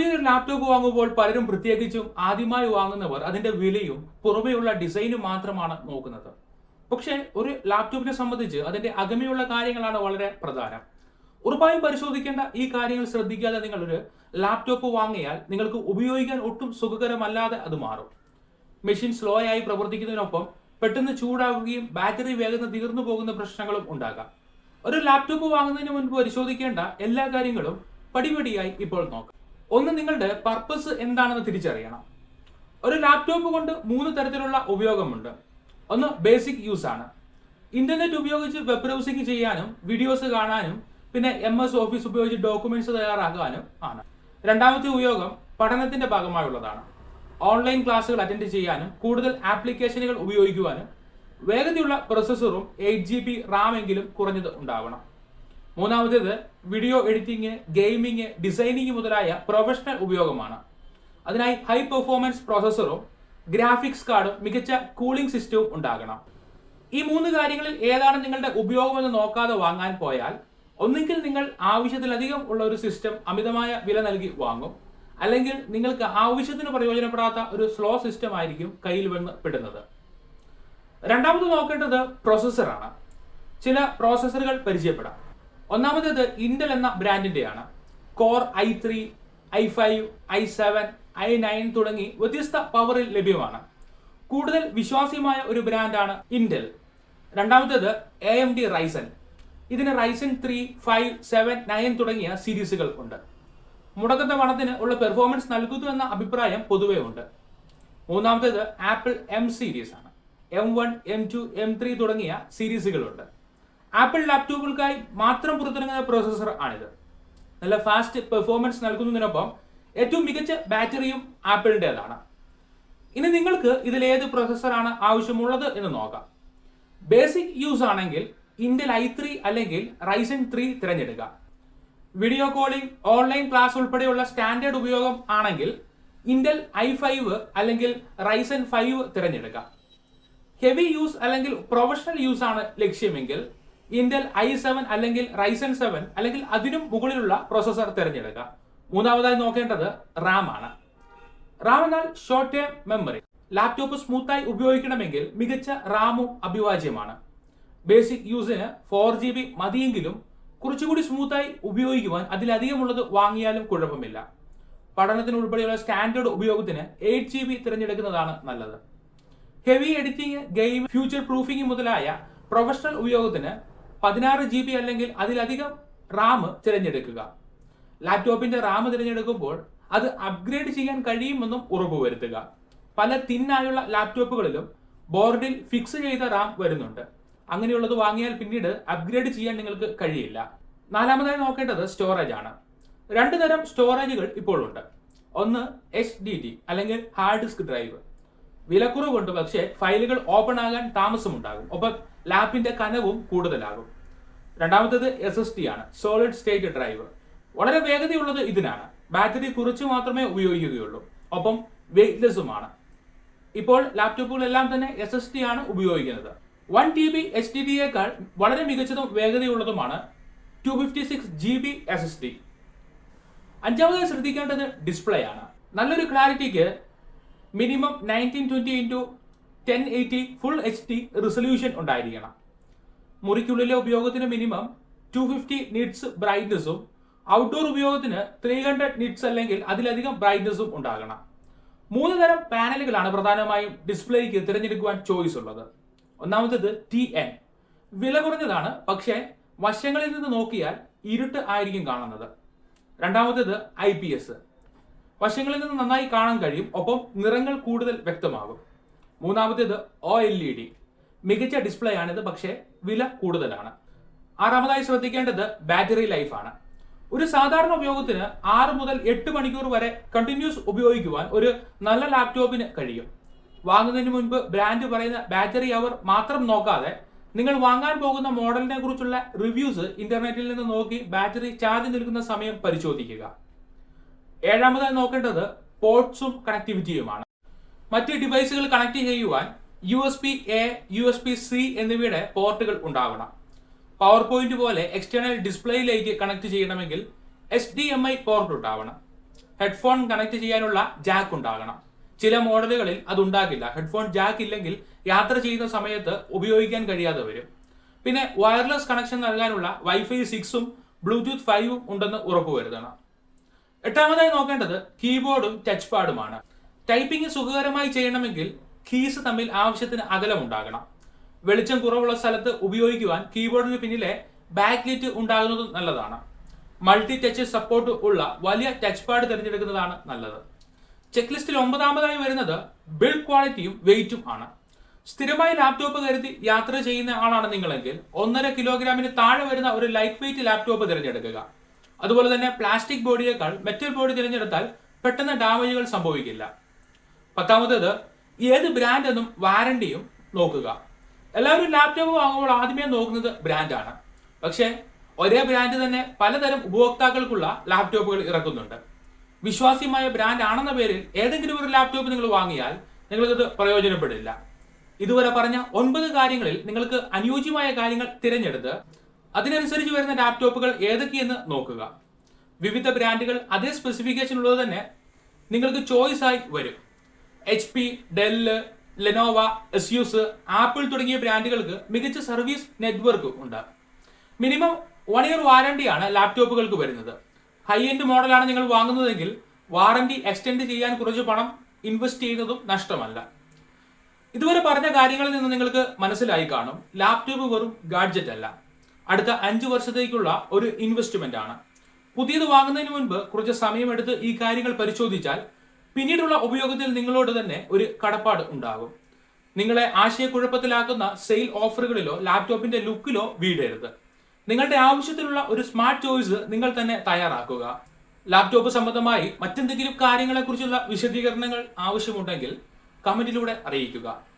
പുതിയൊരു ലാപ്ടോപ്പ് വാങ്ങുമ്പോൾ പലരും പ്രത്യേകിച്ചും ആദ്യമായി വാങ്ങുന്നവർ അതിന്റെ വിലയും പുറമെയുള്ള ഡിസൈനും മാത്രമാണ് നോക്കുന്നത്. പക്ഷേ ഒരു ലാപ്ടോപ്പിനെ സംബന്ധിച്ച് അതിന്റെ അകമെയുള്ള കാര്യങ്ങളാണ് വളരെ പ്രധാനം. ഉറപ്പായും പരിശോധിക്കേണ്ട ഈ കാര്യങ്ങൾ ശ്രദ്ധിക്കാതെ നിങ്ങൾ ഒരു ലാപ്ടോപ്പ് വാങ്ങിയാൽ നിങ്ങൾക്ക് ഉപയോഗിക്കാൻ ഒട്ടും സുഖകരമല്ലാതെ അത് മാറും. മെഷീൻ സ്ലോ ആയി പ്രവർത്തിക്കുന്നതിനൊപ്പം പെട്ടെന്ന് ചൂടാകുകയും ബാറ്ററി വേഗം തീർന്നു പോകുന്ന പ്രശ്നങ്ങളും ഉണ്ടാകാം. ഒരു ലാപ്ടോപ്പ് വാങ്ങുന്നതിന് മുൻപ് പരിശോധിക്കേണ്ട എല്ലാ കാര്യങ്ങളും പടിപടിയായി ഇപ്പോൾ നോക്കാം. ഒന്ന് നിങ്ങളുടെ പർപ്പസ് എന്താണെന്ന് തിരിച്ചറിയണം. ഒരു ലാപ്ടോപ്പ് കൊണ്ട് മൂന്ന് തരത്തിലുള്ള ഉപയോഗമുണ്ട്. ഒന്ന് ബേസിക് യൂസ് ആണ്. ഇന്റർനെറ്റ് ഉപയോഗിച്ച് വെബ് ബ്രൗസിംഗ് ചെയ്യാനും വീഡിയോസ് കാണാനും പിന്നെ എം എസ് ഓഫീസ് ഉപയോഗിച്ച് ഡോക്യുമെന്റ്സ് തയ്യാറാക്കാനും ആണ്. രണ്ടാമത്തെ ഉപയോഗം പഠനത്തിന്റെ ഭാഗമായുള്ളതാണ്. ഓൺലൈൻ ക്ലാസ്സുകൾ അറ്റൻഡ് ചെയ്യാനും കൂടുതൽ ആപ്ലിക്കേഷനുകൾ ഉപയോഗിക്കുവാനും വേഗതയുള്ള പ്രോസസ്സറും എയ്റ്റ് ജി ബി റാം എങ്കിലും കുറഞ്ഞത് ഉണ്ടാവണം. മൂന്നാമത്തേത് വീഡിയോ എഡിറ്റിംഗ് ഗെയിമിംഗ് ഡിസൈനിങ് മുതലായ പ്രൊഫഷണൽ ഉപയോഗമാണ്. അതിനായി ഹൈ പെർഫോമൻസ് പ്രോസസ്സറും ഗ്രാഫിക്സ് കാർഡും മികച്ച കൂളിംഗ് സിസ്റ്റവും ഉണ്ടാകണം. ഈ മൂന്ന് കാര്യങ്ങളിൽ ഏതാണ് നിങ്ങളുടെ ഉപയോഗമെന്ന് നോക്കാതെ വാങ്ങാൻ പോയാൽ ഒന്നുകിൽ നിങ്ങൾ ആവശ്യത്തിലധികം ഉള്ള ഒരു സിസ്റ്റം അമിതമായ വില നൽകി വാങ്ങും അല്ലെങ്കിൽ നിങ്ങൾക്ക് ആവശ്യത്തിന് പ്രയോജനപ്പെടാത്ത ഒരു സ്ലോ സിസ്റ്റം ആയിരിക്കും കയ്യിൽ വന്ന് പെടുന്നത്. രണ്ടാമത് നോക്കേണ്ടത് പ്രോസസ്സറാണ് ചില പ്രോസസ്സറുകൾ പരിചയപ്പെടാം. ഒന്നാമത്തേത് ഇന്റൽ എന്ന ബ്രാൻഡിന്റെയാണ്. Core I three I five I seven I nine തുടങ്ങി വ്യത്യസ്ത പവറിൽ ലഭ്യമാണ്. കൂടുതൽ വിശ്വാസ്യമായ ഒരു ബ്രാൻഡാണ് ഇന്റൽ രണ്ടാമത്തേത് എ എം ഡി റൈസൺ ഇതിന് Ryzen three five seven nine തുടങ്ങിയ സീരീസുകൾ ഉണ്ട്. മുടക്കത്തെ പണത്തിന് ഉള്ള പെർഫോമൻസ് നൽകുന്നു എന്ന അഭിപ്രായം പൊതുവെ ഉണ്ട്. മൂന്നാമത്തേത് ആപ്പിൾ എം സീരീസ് ആണ്. M one M two M three തുടങ്ങിയ സീരീസുകളുണ്ട്. ആപ്പിൾ ലാപ്ടോപ്പുകൾക്കായി മാത്രം പുറത്തിറങ്ങുന്ന പ്രോസസ്സർ ആണിത്. നല്ല ഫാസ്റ്റ് പെർഫോമൻസ് നൽകുന്നതിനൊപ്പം ഏറ്റവും മികച്ച ബാറ്ററിയും ആപ്പിളിന്റെതാണ്. ഇനി നിങ്ങൾക്ക് ഇതിൽ ഏത് പ്രോസസ്സറാണ് ആവശ്യമുള്ളത് എന്ന് നോക്കാം. ബേസിക് യൂസ് ആണെങ്കിൽ ഇന്റൽ ഐ ത്രീ അല്ലെങ്കിൽ റൈസൻ ത്രീ തിരഞ്ഞെടുക്കുക. വീഡിയോ കോളിംഗ് ഓൺലൈൻ ക്ലാസ് ഉൾപ്പെടെയുള്ള സ്റ്റാൻഡേർഡ് ഉപയോഗം ആണെങ്കിൽ ഇന്റൽ ഐ ഫൈവ് അല്ലെങ്കിൽ റൈസൻ ഫൈവ് തിരഞ്ഞെടുക്കുക. ഹെവി യൂസ് അല്ലെങ്കിൽ പ്രൊഫഷണൽ യൂസ് ആണ് ലക്ഷ്യമെങ്കിൽ ഇന്റൽ ഐ സെവൻ അല്ലെങ്കിൽ റൈസൻ സെവൻ അല്ലെങ്കിൽ അതിനും മുകളിലുള്ള പ്രോസസർ തിരഞ്ഞെടുക്കുക. മൂന്നാമതായി നോക്കേണ്ടത് റാം ആണ്. റാം എന്നാൽ ഷോർട്ട് ടേം മെമ്മറി ലാപ്ടോപ്പ് സ്മൂത്തായി ഉപയോഗിക്കണമെങ്കിൽ മികച്ച റാമും അഭിവാജ്യമാണ്. ബേസിക് യൂസിന് ഫോർ ജി ബി മതിയെങ്കിലും കുറച്ചുകൂടി സ്മൂത്തായി ഉപയോഗിക്കുവാൻ അതിലധികമുള്ളത് വാങ്ങിയാലും കുഴപ്പമില്ല. പഠനത്തിന് ഉൾപ്പെടെയുള്ള സ്റ്റാൻഡേർഡ് ഉപയോഗത്തിന് എയ്റ്റ് ജി ബി തിരഞ്ഞെടുക്കുന്നതാണ് നല്ലത്. Heavy editing game future proofing മുതലായ പ്രൊഫഷണൽ ഉപയോഗത്തിന് പതിനാറ് ജി ബി അല്ലെങ്കിൽ അതിലധികം റാം തിരഞ്ഞെടുക്കുക. ലാപ്ടോപ്പിന്റെ റാം തിരഞ്ഞെടുക്കുമ്പോൾ അത് അപ്ഗ്രേഡ് ചെയ്യാൻ കഴിയുമെന്നും ഉറപ്പുവരുത്തുക പല തിന്നായുള്ള ലാപ്ടോപ്പുകളിലും ബോർഡിൽ ഫിക്സ് ചെയ്ത റാം വരുന്നുണ്ട്. അങ്ങനെയുള്ളത് വാങ്ങിയാൽ പിന്നീട് അപ്ഗ്രേഡ് ചെയ്യാൻ നിങ്ങൾക്ക് കഴിയില്ല. നാലാമതായി നോക്കേണ്ടത് സ്റ്റോറേജ് ആണ്. രണ്ട് തരം സ്റ്റോറേജുകൾ ഇപ്പോഴുണ്ട് ഒന്ന് എച്ച് ഡി ഡി അല്ലെങ്കിൽ ഹാർഡ് ഡിസ്ക് ഡ്രൈവ് വിലക്കുറവുണ്ട്. പക്ഷേ ഫയലുകൾ ഓപ്പൺ ആകാൻ താമസമുണ്ടാകും. ഒപ്പം ലാപ്പിന്റെ കനവും കൂടുതലാകും. രണ്ടാമത്തേത് എസ് എസ് ടി ആണ്. സോളിഡ് സ്റ്റേറ്റ് ഡ്രൈവ് വളരെ വേഗതയുള്ളത് ഇതിനാണ്. ബാറ്ററി കുറച്ച് മാത്രമേ ഉപയോഗിക്കുകയുള്ളൂ. ഒപ്പം വെയിറ്റ്ലെസ്സുമാണ് ഇപ്പോൾ ലാപ്ടോപ്പുകളെല്ലാം തന്നെ എസ് എസ് ടി ആണ് ഉപയോഗിക്കുന്നത്. One T B H D ഡിയേക്കാൾ വളരെ മികച്ചതും വേഗതയുള്ളതുമാണ് two fifty six G B S S D അഞ്ചാമതായി ശ്രദ്ധിക്കേണ്ടത് ഡിസ്പ്ലേ ആണ്. നല്ലൊരു ക്ലാരിറ്റിക്ക് minimum nineteen twenty into ten eighty full H D resolution ഉണ്ടായിരിക്കണം. മുറിക്കുള്ളിലെ ഉപയോഗത്തിന് മിനിമം ടു ഫിഫ്റ്റി നിറ്റ്സ് ബ്രൈറ്റ്നസ്സും ഔട്ട്ഡോർ ഉപയോഗത്തിന് ത്രീ ഹൺഡ്രഡ് നിറ്റ്സ് അല്ലെങ്കിൽ അതിലധികം ബ്രൈറ്റ്നസ്സും ഉണ്ടാകണം. മൂന്ന് തരം പാനലുകളാണ് പ്രധാനമായും ഡിസ്പ്ലേക്ക് തിരഞ്ഞെടുക്കുവാൻ ചോയ്സ് ഉള്ളത്. ഒന്നാമത്തേത് ടി എൻ വില കുറഞ്ഞതാണ് പക്ഷേ വശങ്ങളിൽ നിന്ന് നോക്കിയാൽ ഇരുട്ട് ആയിരിക്കും കാണുന്നത്. രണ്ടാമത്തേത് ഐ പി എസ് വശങ്ങളിൽ നിന്ന് നന്നായി കാണാൻ കഴിയും. ഒപ്പം നിറങ്ങൾ കൂടുതൽ വ്യക്തമാകും. മൂന്നാമത്തേത് ഒ എൽ ഇ ഡി മികച്ച ഡിസ്പ്ലേ ആണിത് പക്ഷേ വില കൂടുതലാണ്. ആറാമതായി ശ്രദ്ധിക്കേണ്ടത് ബാറ്ററി ലൈഫ് ആണ്. ഒരു സാധാരണ ഉപയോഗത്തിന് ആറ് മുതൽ എട്ട് മണിക്കൂർ വരെ കണ്ടിന്യൂസ് ഉപയോഗിക്കുവാൻ ഒരു നല്ല ലാപ്ടോപ്പിന് കഴിയും. വാങ്ങുന്നതിന് മുൻപ് ബ്രാൻഡ് പറയുന്ന ബാറ്ററി അവർ മാത്രം നോക്കാതെ നിങ്ങൾ വാങ്ങാൻ പോകുന്ന മോഡലിനെ കുറിച്ചുള്ള റിവ്യൂസ് ഇന്റർനെറ്റിൽ നിന്ന് നോക്കി ബാറ്ററി ചാർജ് നിൽക്കുന്ന സമയം പരിശോധിക്കുക. ഏഴാമതായി നോക്കേണ്ടത് പോർട്സും കണക്ടിവിറ്റിയുമാണ് മറ്റ് ഡിവൈസുകൾ കണക്ട് ചെയ്യുവാൻ U S B A U S B C എന്നിവയുടെ പോർട്ടുകൾ ഉണ്ടാവണം. പവർ പോയിന്റ് പോലെ എക്സ്റ്റേണൽ ഡിസ്പ്ലേയിലേക്ക് കണക്ട് ചെയ്യണമെങ്കിൽ H D M I port ഉണ്ടാവണം. ഹെഡ്ഫോൺ കണക്ട് ചെയ്യാനുള്ള ജാക്ക് ഉണ്ടാകണം. ചില മോഡലുകളിൽ അത് ഉണ്ടാകില്ല ഹെഡ്ഫോൺ ജാക്ക് ഇല്ലെങ്കിൽ യാത്ര ചെയ്യുന്ന സമയത്ത് ഉപയോഗിക്കാൻ കഴിയാതെ വരും. പിന്നെ വയർലെസ് കണക്ഷൻ നൽകാനുള്ള വൈഫൈ സിക്സും ബ്ലൂടൂത്ത് ഫൈവും ഉണ്ടെന്ന് ഉറപ്പുവരുത്തണം. എട്ടാമതായി നോക്കേണ്ടത് കീബോർഡും ടച്ച് പാഡുമാണ് ടൈപ്പിംഗ് സുഖകരമായി ചെയ്യണമെങ്കിൽ കീസ് തമ്മിൽ ആവശ്യത്തിന് അകലം ഉണ്ടാകണം വെളിച്ചം കുറവുള്ള സ്ഥലത്ത് ഉപയോഗിക്കുവാൻ കീബോർഡിന് പിന്നിലെ ബാക്ക് ബാക്ക്ലിറ്റ് ഉണ്ടാകുന്നത് നല്ലതാണ്. മൾട്ടി ടച്ച് സപ്പോർട്ട് ഉള്ള വലിയ ടച്ച് പാഡ് തിരഞ്ഞെടുക്കുന്നതാണ് നല്ലത്. ചെക്ക് ലിസ്റ്റിൽ ഒമ്പതാമതായി വരുന്നത് ബിൽഡ് ക്വാളിറ്റിയും വെയിറ്റും ആണ്. സ്ഥിരമായി ലാപ്ടോപ്പ് കരുതി യാത്ര ചെയ്യുന്ന ആളാണ് നിങ്ങളെങ്കിൽ ഒന്നര കിലോഗ്രാമിന് താഴെ വരുന്ന ഒരു ലൈറ്റ് വെയിറ്റ് ലാപ്ടോപ്പ് തിരഞ്ഞെടുക്കുക. അതുപോലെ തന്നെ പ്ലാസ്റ്റിക് ബോഡിയേക്കാൾ മെറ്റൽ ബോഡി തിരഞ്ഞെടുത്താൽ പെട്ടെന്ന് ഡാമേജുകൾ സംഭവിക്കില്ല. പത്താമത്തേത് ഏത് ബ്രാൻഡ് എന്നും വാറണ്ടിയും നോക്കുക. എല്ലാവരും ലാപ്ടോപ്പ് വാങ്ങുമ്പോൾ ആദ്യമേ നോക്കുന്നത് ബ്രാൻഡാണ് പക്ഷേ ഒരേ ബ്രാൻഡ് തന്നെ പലതരം ഉപഭോക്താക്കൾക്കുള്ള ലാപ്ടോപ്പുകൾ ഇറക്കുന്നുണ്ട്. വിശ്വാസ്യമായ ബ്രാൻഡ് ആണെന്ന പേരിൽ ഏതെങ്കിലും ഒരു ലാപ്ടോപ്പ് നിങ്ങൾ വാങ്ങിയാൽ നിങ്ങൾക്കത് പ്രയോജനപ്പെടില്ല. ഇതുവരെ പറഞ്ഞ ഒൻപത് കാര്യങ്ങളിൽ നിങ്ങൾക്ക് അനുയോജ്യമായ കാര്യങ്ങൾ തിരഞ്ഞെടുത്ത് അതിനനുസരിച്ച് വരുന്ന ലാപ്ടോപ്പുകൾ ഏതൊക്കെയെന്ന് നോക്കുക. വിവിധ ബ്രാൻഡുകൾ അതേ സ്പെസിഫിക്കേഷൻ ഉള്ളത് തന്നെ നിങ്ങൾക്ക് ചോയ്സ് ആയി വരും. H P Dell Lenovo Asus Apple തുടങ്ങിയ ബ്രാൻഡുകൾക്ക് മികച്ച സർവീസ് നെറ്റ്വർക്ക് ഉണ്ട്. മിനിമം വൺ ഇയർ വാറണ്ടിയാണ് ലാപ്ടോപ്പുകൾക്ക് വരുന്നത്. ഹൈ എൻഡ് മോഡലാണ് നിങ്ങൾ വാങ്ങുന്നതെങ്കിൽ വാറണ്ടി എക്സ്റ്റെൻഡ് ചെയ്യാൻ കുറച്ച് പണം ഇൻവെസ്റ്റ് ചെയ്യുന്നതും നഷ്ടമല്ല. ഇതുവരെ പറഞ്ഞ കാര്യങ്ങളിൽ നിന്ന് നിങ്ങൾക്ക് മനസ്സിലായി കാണും. ലാപ്ടോപ്പ് വെറും ഗാഡ്ജറ്റ് അല്ല. അടുത്ത അഞ്ചു വർഷത്തേക്കുള്ള ഒരു ഇൻവെസ്റ്റ്മെന്റ് ആണ്. പുതിയത് വാങ്ങുന്നതിന് മുൻപ് കുറച്ച് സമയമെടുത്ത് ഈ കാര്യങ്ങൾ പരിശോധിച്ചാൽ പിന്നീടുള്ള ഉപയോഗത്തിൽ നിങ്ങളോട് തന്നെ ഒരു കടപ്പാട് ഉണ്ടാകും. നിങ്ങളെ ആശയക്കുഴപ്പത്തിലാക്കുന്ന സെയിൽ ഓഫറുകളിലോ ലാപ്ടോപ്പിന്റെ ലുക്കിലോ വീഴരുത് നിങ്ങളുടെ ആവശ്യത്തിലുള്ള ഒരു സ്മാർട്ട് ചോയ്സ് നിങ്ങൾ തന്നെ തയ്യാറാക്കുക. ലാപ്ടോപ്പ് സംബന്ധമായി മറ്റെന്തെങ്കിലും കാര്യങ്ങളെക്കുറിച്ചുള്ള വിശദീകരണങ്ങൾ ആവശ്യമുണ്ടെങ്കിൽ കമന്റിലൂടെ അറിയിക്കുക.